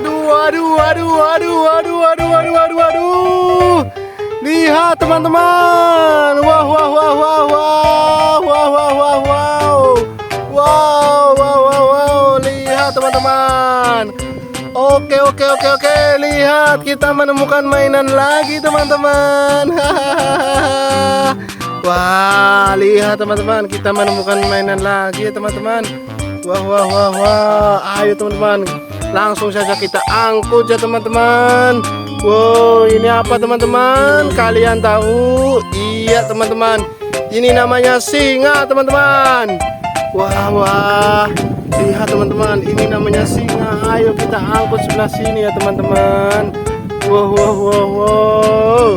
waduh, waduh, waduh, waduh, waduh, waduh, waduh, waduh, waduh. Lihat teman-teman. Wah, wah, wah, wah, wah, wah, wah, wah, wow. Wow, wow, wow, wow. Lihat teman-teman. Oke, oke, oke, oke. Lihat kita menemukan mainan lagi teman-teman. Wah, lihat teman-teman, kita menemukan mainan lagi ya teman-teman. Wah, wah, wah, wah. Ayo teman-teman, langsung saja kita angkut ya teman-teman. Wow, ini apa teman-teman? Kalian tahu? Iya teman-teman, ini namanya singa teman-teman. Wah, wah. Lihat teman-teman, ini namanya singa. Ayo kita angkut sebelah sini ya teman-teman. Wow, wow, wow, wow.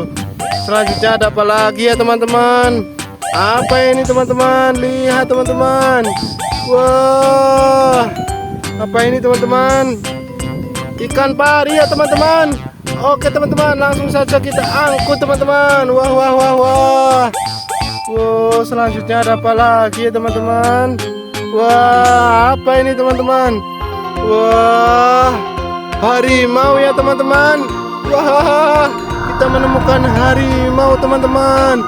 Selanjutnya ada apa lagi ya teman-teman? Apa ini teman-teman? Lihat teman-teman. Wah. Apa ini teman-teman? Ikan pari ya teman-teman. Oke teman-teman, langsung saja kita angkut teman-teman. Wah wah wah wah. Wow, selanjutnya ada apa lagi ya teman-teman? Wah, apa ini teman-teman? Wah, harimau ya teman-teman. Wah, kita menemukan harimau teman-teman.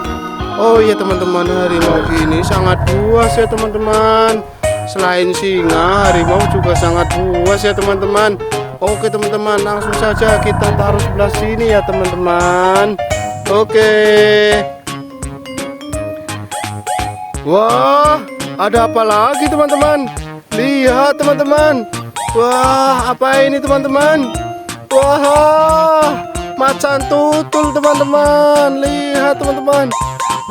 Oh iya teman-teman, harimau ini sangat buas ya teman-teman. Selain singa, harimau juga sangat buas ya teman-teman. Oke teman-teman, langsung saja kita taruh sebelah sini ya teman-teman. Oke. Wah, ada apa lagi teman-teman? Lihat teman-teman. Wah, apa ini teman-teman? Wah, macan tutul teman-teman. Lihat teman-teman.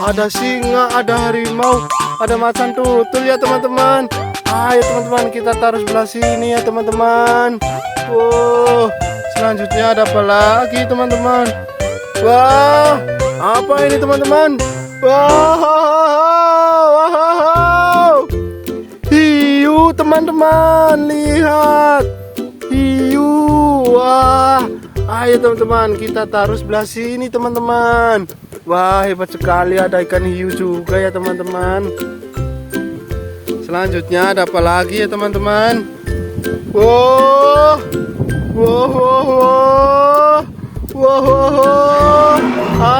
Ada singa, ada harimau, ada macan tutul ya teman-teman. Ayo teman-teman kita taruh sebelah sini ya teman-teman. Wow, selanjutnya ada apa lagi teman-teman? Wah, apa ini teman-teman? Wow, wow, hiu teman-teman, lihat hiu. Wah, ayo teman-teman kita taruh sebelah sini teman-teman. Wah, hebat sekali ada ikan hiu juga ya teman-teman. Selanjutnya ada apa lagi ya teman-teman? Wow, wow, wow, wow, wow, wow, wow.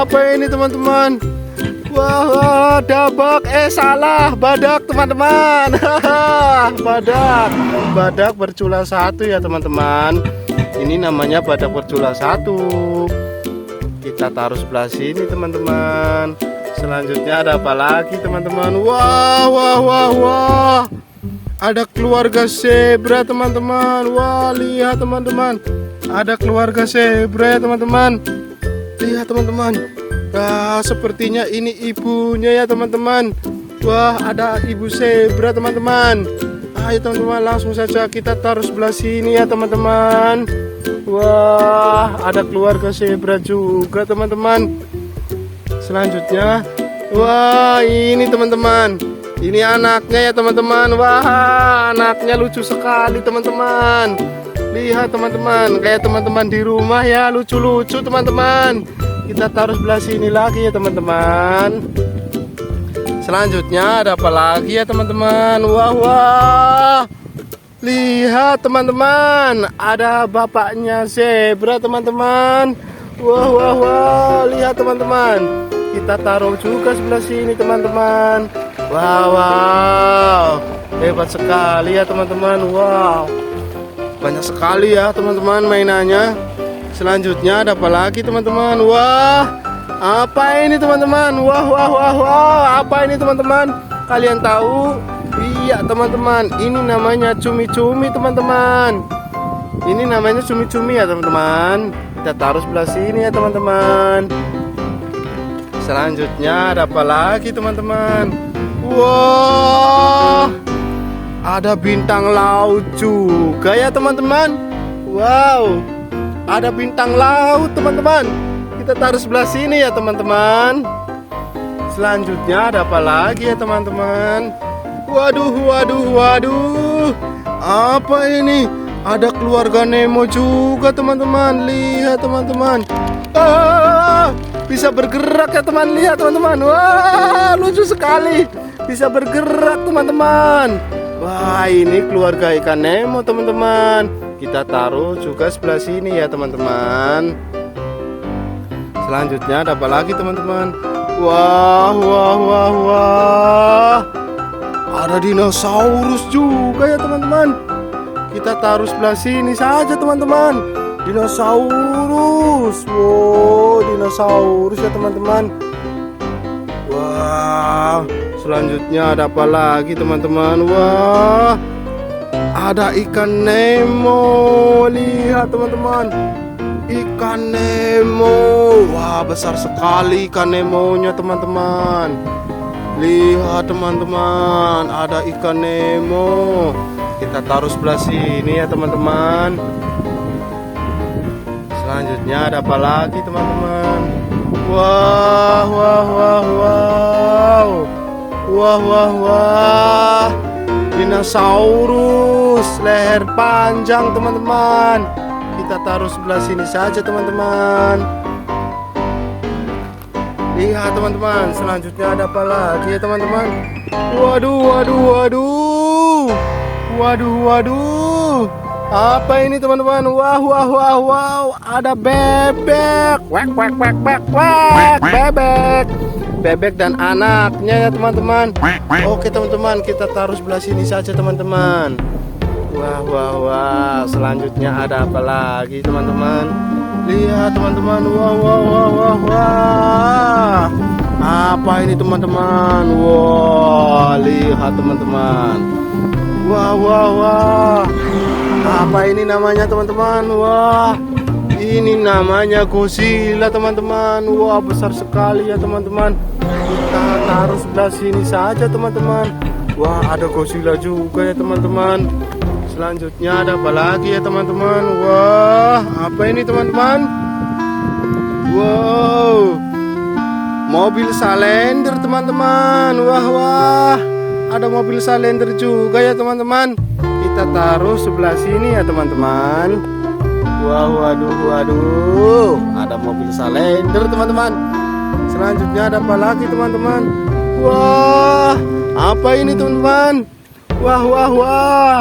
Apa ini teman-teman? Wah, dabak. Eh salah, badak teman-teman. badak, badak bercula satu ya teman-teman. Ini namanya badak bercula satu. Kita taruh sebelah sini teman-teman. Selanjutnya ada apa lagi teman-teman? Wah, wah, wah, wah. Ada keluarga zebra teman-teman. Wah, lihat teman-teman. Ada keluarga zebra teman-teman. Lihat teman-teman. Nah, sepertinya ini ibunya ya teman-teman. Wah, ada ibu zebra teman-teman. Ayo teman-teman, langsung saja kita taruh sebelah sini ya teman-teman. Wah, ada keluarga zebra juga teman-teman. Selanjutnya, wah ini teman-teman. Ini anaknya ya teman-teman. Wah, anaknya lucu sekali teman-teman. Lihat teman-teman, kayak teman-teman di rumah ya, lucu-lucu teman-teman. Kita taruh sebelah sini lagi ya teman-teman. Selanjutnya ada apa lagi ya teman-teman? Wah, wah. Lihat teman-teman, ada bapaknya zebra teman-teman. Wah, wah, wah. Lihat teman-teman. Kita taruh juga sebelah sini teman-teman. Wow, wow. Hebat sekali ya teman-teman. Wow. Banyak sekali ya teman-teman mainannya. Selanjutnya ada apa lagi teman-teman? Wah. Apa ini teman-teman? Wah, wah, wah, wah. Apa ini teman-teman? Kalian tahu? Iya teman-teman, ini namanya cumi-cumi teman-teman. Ini namanya cumi-cumi ya teman-teman. Kita taruh sebelah sini ya teman-teman. Selanjutnya ada apa lagi teman-teman? Wah, ada bintang laut juga ya teman-teman. Wow, ada bintang laut teman-teman. Kita taruh sebelah sini ya teman-teman. Selanjutnya ada apa lagi ya teman-teman? Waduh, waduh, waduh. Apa ini? Ada keluarga Nemo juga teman-teman. Lihat teman-teman. Ah, bisa bergerak ya teman. Lihat teman-teman. Wah, lucu sekali. Bisa bergerak teman-teman. Wah, ini keluarga ikan Nemo teman-teman. kita taruh juga sebelah sini ya teman-teman selanjutnya ada apa lagi teman-teman wah wah wah wah ada dinosaurus juga ya teman-teman kita taruh sebelah sini saja teman-teman dinosaurus wow dinosaurus ya teman-teman. Wah selanjutnya ada apa lagi teman-teman? Wah ada ikan Nemo. Lihat teman-teman. Ikan Nemo. Wah besar sekali ikan Nemo nya teman-teman. Lihat teman-teman ada ikan Nemo. Kita taruh sebelah sini ya teman-teman selanjutnya ada apa lagi teman-teman? Wah wah wah wow wah wah wah. Dinosaurus leher panjang teman-teman. Kita taruh sebelah sini saja teman-teman. Lihat teman-teman. Selanjutnya ada apa lagi ya teman-teman? Waduh waduh waduh. Waduh waduh apa ini teman-teman? Wah wah wah wow. Ada bebek. Wek wek wek wek wek. Bebek. Bebek dan anaknya ya teman-teman. Oke teman-teman kita taruh sebelah sini saja teman-teman. Wah wah wah. Selanjutnya ada apa lagi teman-teman? Lihat teman-teman. Wah wah wah wah wah. Apa ini teman-teman? Wah lihat teman-teman. Wah wah wah apa ini namanya teman-teman? Wah ini namanya Godzilla teman-teman. Wah besar sekali ya teman-teman. Kita taruh sebelah sini saja teman-teman. Wah ada Godzilla juga ya teman-teman. Selanjutnya ada apa lagi ya teman-teman? Wah apa ini teman-teman? Wow. Mobil salender teman-teman. Wah wah. Ada mobil salender juga ya teman-teman kita taruh sebelah sini ya teman-teman. Wah waduh waduh. Ada mobil salender teman-teman. Selanjutnya ada apa lagi teman-teman? Wah apa ini teman-teman? Wah wah wah.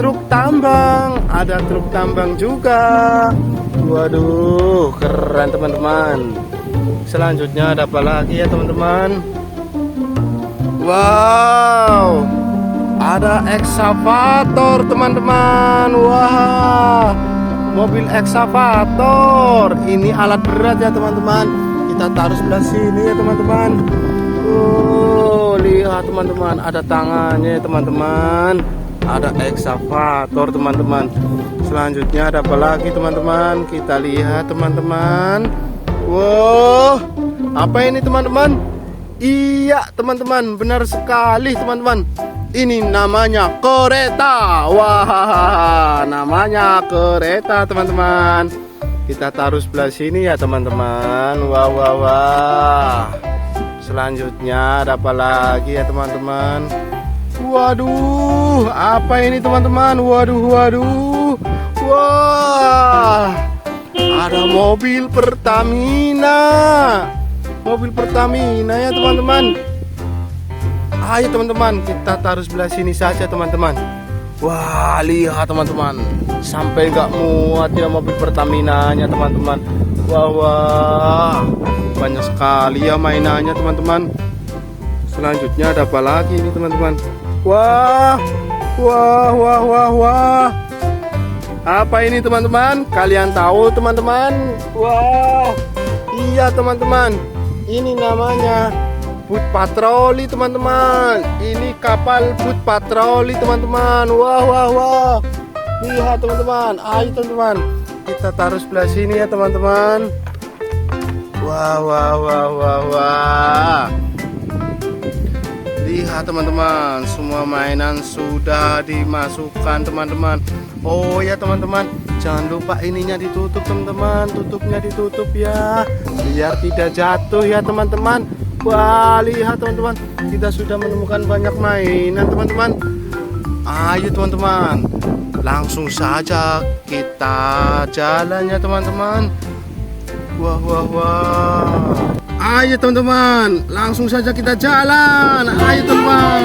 Truk tambang. Ada truk tambang juga. Waduh keren teman-teman. Selanjutnya ada apa lagi ya teman-teman? Wow ada eksavator teman-teman. Wah mobil eksavator ini alat berat ya teman-teman. Kita taruh sebelah sini ya teman-teman. Oh lihat teman-teman. Ada tangannya ya teman-teman. Ada eksavator teman-teman. Selanjutnya ada apa lagi teman-teman? Kita lihat teman-teman. Wow apa ini teman-teman? Iya teman-teman. Benar sekali teman-teman ini namanya kereta wah namanya kereta teman-teman kita taruh sebelah sini ya teman-teman wah wah wah selanjutnya ada apa lagi ya teman-teman Waduh, apa ini teman-teman? Waduh, waduh. Wah. Ada mobil Pertamina. Mobil Pertamina ya, teman-teman. Ayo teman-teman, kita taruh sebelah sini saja, teman-teman. Wah, lihat teman-teman. Sampai nggak muat ya mobil Pertamina-nya, teman-teman. Wah, wah. Banyak sekali ya mainannya, teman-teman. Selanjutnya ada apa lagi ini, teman-teman? Wah, wah, wah, wah, wah. Apa ini teman-teman? Kalian tahu teman-teman? Wah, iya teman-teman. Ini namanya boot patroli teman-teman. Ini kapal boot patroli teman-teman. Wah, wah, wah. Lihat teman-teman. Ayo teman-teman. Kita taruh sebelah sini ya teman-teman. Wah, wah, wah, wah, wah. Lihat teman-teman, semua mainan sudah dimasukkan teman-teman. Oh ya teman-teman, jangan lupa ininya ditutup teman-teman, tutupnya ditutup ya, biar tidak jatuh ya teman-teman. Wah lihat teman-teman, kita sudah menemukan banyak mainan teman-teman. Ayo teman-teman, langsung saja kita jalan ya teman-teman. Wah wah wah. Ayo teman-teman, langsung saja kita jalan. Ayo teman.